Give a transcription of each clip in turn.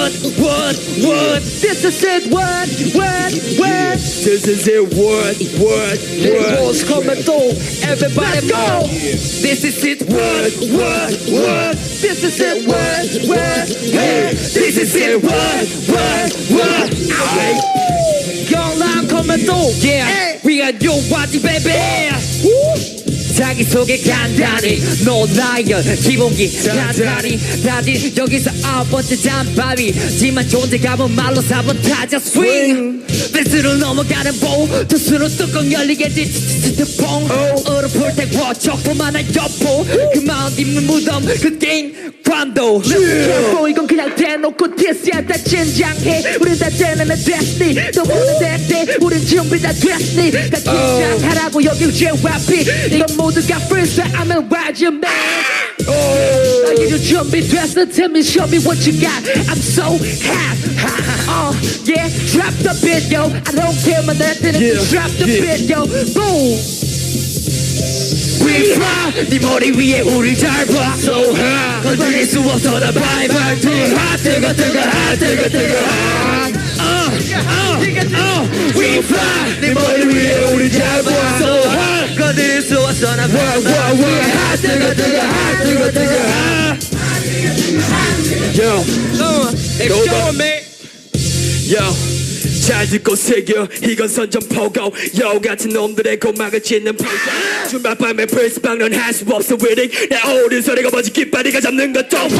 This is it, what, what, what? This is it, what, what, what? This is it, what, what, Big walls coming through, everybody Let's go. This is it, what, what, what? This is it, what, what, Hey, this is it, what, what, what? Young line coming through. Yeah, we are your party, baby. 자기소개 간단히. 놀라요 기본기 간단히. 다들 여기서 아홉 번째 잠바위 지만 존재감은 말로 사본타자 스윙. 베스로 넘어가는 보 투수로 뚜껑 열리겠지 뽕 얼어볼 때 워적포 하나 여포. 그 마음 입는 무덤. 그 게임 관도 뭐 이건 그냥 대놓고 디스야 다 진정해 우린 다 되는 애 됐니 너 보는 대때 우린 준비 다 됐니 다 긴장하라고 여기 JYP 이건 모두가 freestyle I'm a rider man 나 이제 준비됐어 Tell me show me what you got I'm so hot uh, yeah drop the beat yo I don't care my nothing Yeah, drop the yeah. beat yo boom We fly 네 머리 위에 우릴 잘봐 So hot 건드릴 수 없어 나 발발 Too hot 뜨거 뜨거 hot 뜨거 뜨거 hot uh, uh, uh, We fly 네 머리 위에 우릴 잘봐 So hot 건드릴 수 없어 나 발발 hot 뜨거 뜨거 hot 뜨거 뜨거 hot Yo uh, Let's go man Yo 잘 듣고 새겨. 이건 선전포고. 여 같은 놈들의 고막을 찢는 포즈 주말밤에 프리스방 넌할수 없어 위딩 내 오른손이가 먼지? 깃발이가 잡는 것도 뻔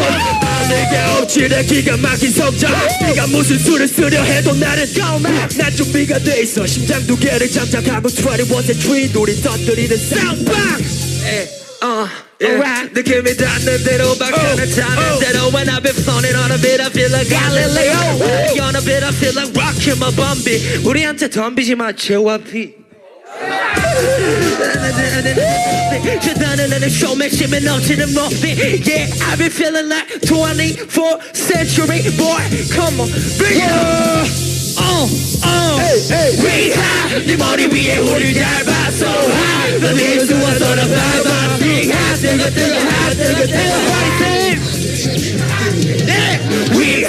내게 오지래 기가 막힌 성장. 네가 무슨 수를 쓰려 해도 나는 난 준비가 돼 있어. 심장 두 개를 장착하고 21세 트윗 우리 터뜨리는 쌍방. 어, yeah. 느낌이 닿는 대로 박자는 타는 대로 When I've been floating on a bit I feel like Galileo On a bit I feel like rocking my bumby 우리한테 덤비지 마 JYP 주단은 쇼맨심에 넘치는 모습이 Yeah I've been feeling like 24th century boy Come on bring it on 어, 어. We high 네 머리 위에 우리 잘 봐 So high 너네 수 없어 나 밟아 Big high 뜨거 뜨거 high 뜨거 뜨거 화이팅 Yeah We high 네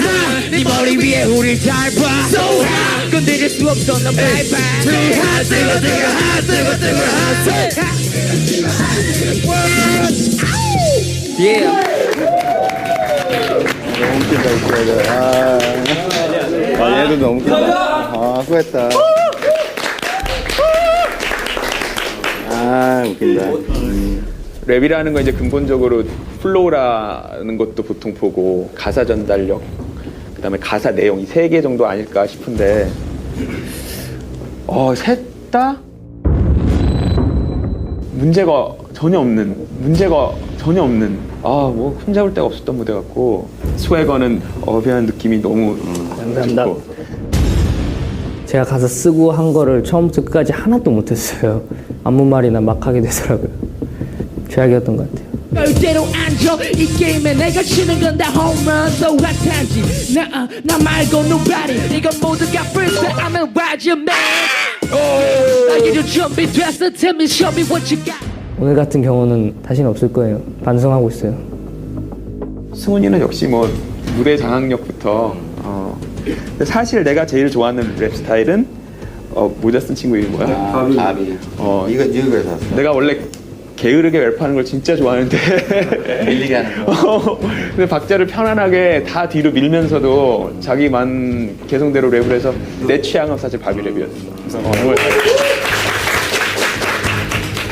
우리 잘 봐 So high 건드릴 수 없어 나 밟아 Too high 뜨거 뜨거 high 뜨거 뜨거 high Yeah 너무 웃긴다 웃겨야 아, 아 얘도 너무 웃긴다 아 수고했다 아 웃긴다 랩이라는 건 이제 근본적으로 플로우라는 것도 보통 보고 가사 전달력 그다음에 가사 내용 이 세 개 정도 아닐까 싶은데 어 셋다 문제가 전혀 없는 문제가 전혀 없는 아뭐 흠잡을 데가 없었던 무대 같고 스웨거는 어비한 느낌이 너무 감사합니다. 좋고 제가 가서 쓰고 한 거를 처음부터 끝까지 하나도 못했어요. 아무 말이나 막 하게 되더라고요. 최악이었던 것 같아요. 절대로 앉아. 이 게임에 내가 치는 건 다 홈런 또 핫한지. 나, 나 말고 nobody. 이건 모두가 freestyle I'm a rider man. 나 이제 준비됐어. Tell me show me what you got. 오늘 같은 경우는 다시는 없을 거예요. 반성하고 있어요. 승훈이는 역시 뭐 무대 장악력부터 어 근데 사실 내가 제일 좋아하는 랩 스타일은 어 모자 쓴 친구 이름 뭐야? 밥이 어 이거 이거 샀어 내가 원래 게으르게 랩하는 걸 진짜 좋아하는데. 밀리게 하는 거. 어, 근데 박자를 편안하게 다 뒤로 밀면서도 자기만 개성대로 랩을 해서 내 취향은 사실 바비 랩이었어. 어, 정말. 잘-